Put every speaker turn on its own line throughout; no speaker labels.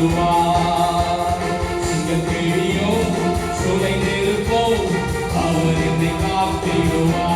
உயர்த்துவார் சிங்கக்கிழியும் சுளைந்திருப்போம். அவர் என்னை காத்திடுவார்.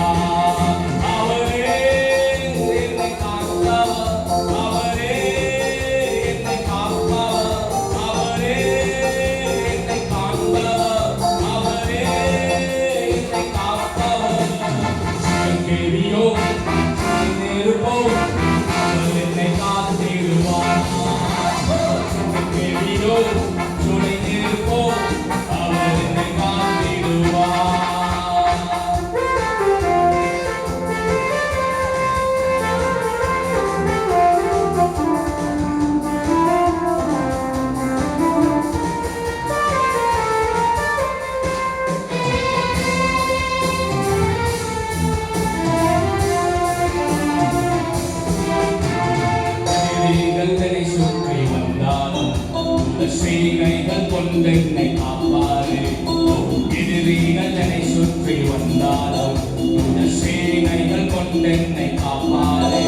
செய்கைகள் கொண்டு என்னை காப்பாறு. எதிரீனதனை சுற்றி வந்தாலும் செய்கைகள் கொண்டு என்னை காப்பாறு.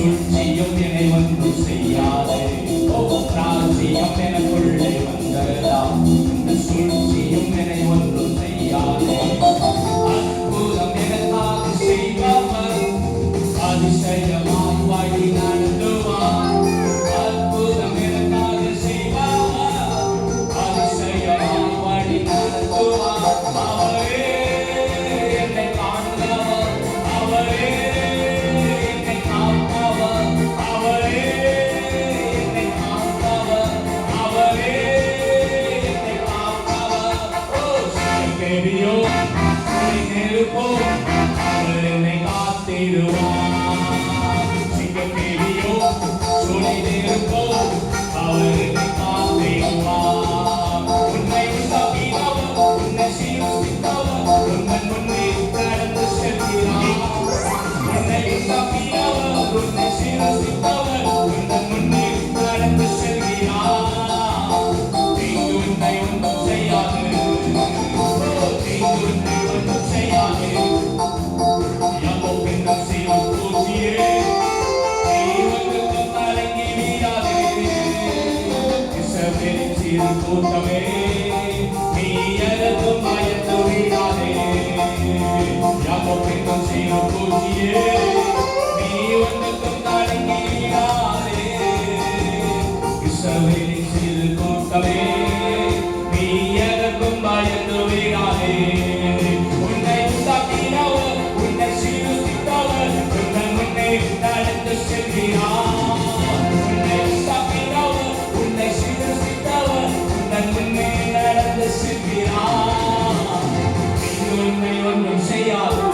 சூழ்ச்சியும் தினை வந்து செய்யாதே ராசியம் எனக்குள்ளே வந்ததா beautiful, living off the amor também. ஒன்றும் செய்யாது.